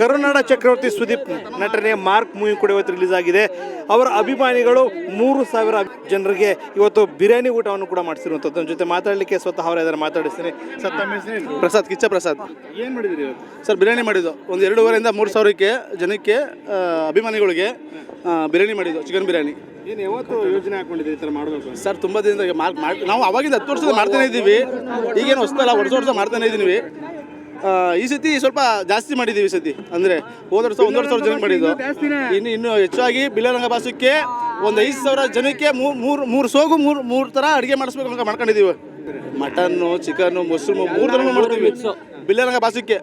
ಕರುನಾಡ ಚಕ್ರವರ್ತಿ ಸುದೀಪ್ ನಟನೆಯ mark movie ಕೂಡ ಇವತ್ತು ರಿಲೀಸ್ ಆಗಿದೆ. ಅವರ ಅಭಿಮಾನಿಗಳು ಮೂರು ಸಾವಿರ ಜನರಿಗೆ ಇವತ್ತು ಬಿರಿಯಾನಿ ಊಟವನ್ನು ಕೂಡ ಮಾಡಿಸಿರುವಂಥದ್ದು. ನನ್ನ ಜೊತೆ ಮಾತಾಡಲಿಕ್ಕೆ ಸ್ವತಃ ಅವರ ಇದನ್ನು ಮಾತಾಡಿಸ್ತೀನಿ. ಸರ್ ತಮ್ಮ ಪ್ರಸಾದ್ ಕಿಚ್ಚ ಪ್ರಸಾದ್. ಏನು ಮಾಡಿದ್ರಿ ಸರ್ ಬಿರಿಯಾನಿ ಮಾಡಿದ್ದು. ಒಂದು ಎರಡೂವರೆಯಿಂದ ಮೂರು ಸಾವಿರಕ್ಕೆ ಜನಕ್ಕೆ ಅಭಿಮಾನಿಗಳಿಗೆ ಬಿರಿಯಾನಿ ಮಾಡಿದ್ದು ಚಿಕನ್ ಬಿರಿಯಾನಿ. ಏನು ಯಾವತ್ತು ಯೋಜನೆ ಹಾಕೊಂಡಿದ್ದೀರಿ ಈ ಥರ ಮಾಡಬೇಕು ಸರ್ ತುಂಬ ದಿನದ ಮಾರ್ಕ್ ಮಾಡಿ ನಾವು ಅವಾಗಿಂದ ಹತ್ತು ವರ್ಷದ ಮಾಡ್ತಾನೆ ಇದ್ದೀವಿ. ಈಗೇನು ಹೊಸದಲ್ಲ ವರ್ಷ ವರ್ಷ ಮಾಡ್ತಾನೆ ಇದ್ದೀವಿ. ಆ, ಈ ಸತಿ ಸ್ವಲ್ಪ ಜಾಸ್ತಿ ಮಾಡಿದ್ದೀವಿ ಈ ಸತಿ. ಅಂದ್ರೆ ಹೋದ ವರ್ಷ ಒಂದೂವರೆ ಸಾವಿರ ಜನ ಮಾಡಿದ್ದು. ಇನ್ನು ಇನ್ನು ಹೆಚ್ಚಾಗಿ ಬಿಲ್ಲರಂಗ ಬಾಸಕ್ಕೆ ಒಂದು ಐದು ಸಾವಿರ ಜನಕ್ಕೆ ಮೂರು ಮೂರು ಮೂರು ಸೋಗು ಮೂರು ಮೂರು ಥರ ಅಡುಗೆ ಮಾಡಿಸ್ಬೇಕು ಅಂತ ಮಾಡ್ಕೊಂಡಿದ್ದೀವಿ. ಮಟನ್ನು ಚಿಕನ್ನು ಮೊಸರು ಮೂರು ಥರನೂ ಮಾಡ್ತೀವಿ. ಬಿಲ್ಲರಂಗ ಬಾಸುಕ್ಕೆ.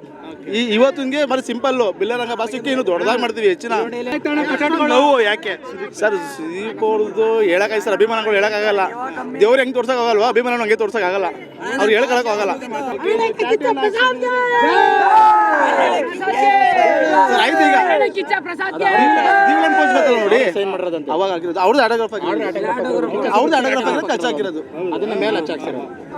ಈ ಇವತ್ತಿಗೆ ಮರೆ ಸಿಂಪಲ್ಲು. ಬಿಲ್ಲರಂಗ ಬಾಸುಕ್ಕೆ ಇನ್ನು ದೊಡ್ಡದಾಗಿ ಮಾಡ್ತೀವಿ ಹೆಚ್ಚಿನ. ನೋವು ಯಾಕೆ? ಸರ್ ಅವ್ರದ್ದು ಹೇಳಕ್ಕಾಗಿ ಸರ್ ಅಭಿಮಾನಗಳು ಹೇಳಕ್ಕಾಗಲ್ಲ. ದೇವ್ರು ಹೆಂಗೆ ತೋರ್ಸಕ್ಕಾಗಲ್ವಾ? ಅಭಿಮಾನ ಹಂಗೆ ತೋರ್ಸೋಕ್ಕಾಗಲ್ಲ. ಅವ್ರು ಹೇಳಕ್ ಆಗಲ್ಲ ಸರ್ ಆಯ್ತು ಈಗ. ಅವಾಗ ಆಗಿರೋದು. ಅವ್ರದ್ದು ಆಟೋಗ್ರಾಫ್ ಆಗಿರೋದು ಅವ್ರದ್ದು ಆಟೋಗ್ರಾಫ್ ಆಗಿರೋದು ಖರ್ಚು ಹಾಕಿರೋದು. ಅದನ್ನ ಮೇಲೆ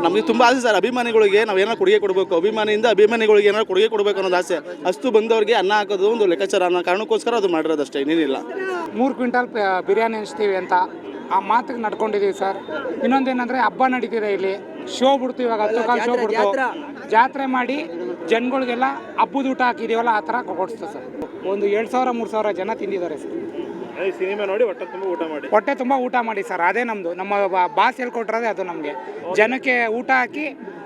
ನಮಗೆ ತುಂಬ ಆಸೆ ಸರ್ ಅಭಿಮಾನಿಗಳಿಗೆ ನಾವು ಏನಾರು ಕೊಡುಗೆ ಕೊಡಬೇಕು. ಅಭಿಮಾನಿಯಿಂದ ಅಭಿಮಾನಿಗಳಿಗೆ ಏನಾರು ಕೊಡುಗೆ ಕೊಡಬೇಕು ಅನ್ನೋದು ಆಸೆ. ಅಷ್ಟು ಬಂದವರಿಗೆ ಅನ್ನ ಹಾಕೋದು ಒಂದು ಲೆಕ್ಕಾಚಾರ ಅನ್ನೋ ಕಾರಣಕ್ಕೋಸ್ಕರ ಅದು ಮಾಡಿರೋದು ಅಷ್ಟೇ ಇನ್ನೇನಿಲ್ಲ. ಮೂರು ಕ್ವಿಂಟಲ್ ಬಿರಿಯಾನಿ ಹಂಚ್ತೀವಿ ಅಂತ ಆ ಮಾತಿಗೆ ನಡ್ಕೊಂಡಿದ್ದೀವಿ ಸರ್. ಇನ್ನೊಂದೇನಂದ್ರೆ ಹಬ್ಬ ನಡೀತಿದೆ ಇಲ್ಲಿ. ಶೋ ಬಿಡ್ತೀವಿ ಇವಾಗ ಹತ್ತು ಕಾಲು ಶೋ ಬಿಡ್ತು. ಜಾತ್ರೆ ಮಾಡಿ ಜನಗಳಿಗೆಲ್ಲ ಹಬ್ಬದ ಊಟ ಹಾಕಿದೀವಲ್ಲ ಆ ಥರ ಕೊಡಿಸ್ತು ಸರ್. ಒಂದು ಎರಡು ಸಾವಿರ ಮೂರು ಸಾವಿರ ಜನ ತಿಂದಿದ್ದಾರೆ ಸರ್. ಸಿನಿಮಾ ನೋಡಿ ಹೊಟ್ಟೆ ತುಂಬ ಊಟ ಮಾಡಿ. ಹೊಟ್ಟೆ ತುಂಬ ಊಟ ಮಾಡಿ ಸರ್ ಅದೇ ನಮ್ಮದು ನಮ್ಮ ಬಾಸ್ ಹೇಳ್ಕೊಟ್ರದೇ ಅದು ನಮಗೆ. ಜನಕ್ಕೆ ಊಟ ಹಾಕಿ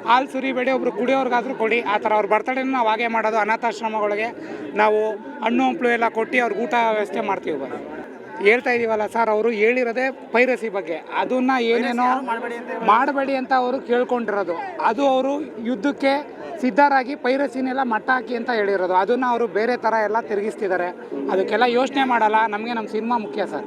ಹಾಲು ಸುರಿಬೇಡಿ ಒಬ್ರು ಕುಡಿಯೋರ್ಗಾದ್ರೂ ಕೊಡಿ. ಆ ಥರ ಅವ್ರ ಬರ್ತಡೇನ ನಾವು ಹಾಗೆ ಮಾಡೋದು ಅನಾಥಾಶ್ರಮಗಳಿಗೆ ನಾವು ಹಣ್ಣು ಹಂಪಲು ಎಲ್ಲ ಕೊಟ್ಟು ಅವ್ರಿಗೆ ಊಟ ವ್ಯವಸ್ಥೆ ಮಾಡ್ತೀವಿ ಬರ ಹೇಳ್ತಾ ಇದೀವಲ್ಲ ಸರ್ ಅವರು ಹೇಳಿರೋದೇ ಪೈರಸಿ ಬಗ್ಗೆ. ಅದನ್ನ ಏನೇನೋ ಮಾಡಬೇಡಿ ಅಂತ ಅವರು ಕೇಳ್ಕೊಂಡಿರೋದು. ಅದು ಅವರು ಯುದ್ಧಕ್ಕೆ ಸಿದ್ಧರಾಗಿ ಪೈರಸಿನೆಲ್ಲ ಮಟ್ಟ ಹಾಕಿ ಅಂತ ಹೇಳಿರೋದು. ಅದನ್ನು ಅವರು ಬೇರೆ ಥರ ಎಲ್ಲ ತಿರುಗಿಸ್ತಿದ್ದಾರೆ. ಅದಕ್ಕೆಲ್ಲ ಯೋಚನೆ ಮಾಡಲ್ಲ. ನಮಗೆ ನಮ್ಮ ಸಿನಿಮಾ ಮುಖ್ಯ ಸರ್.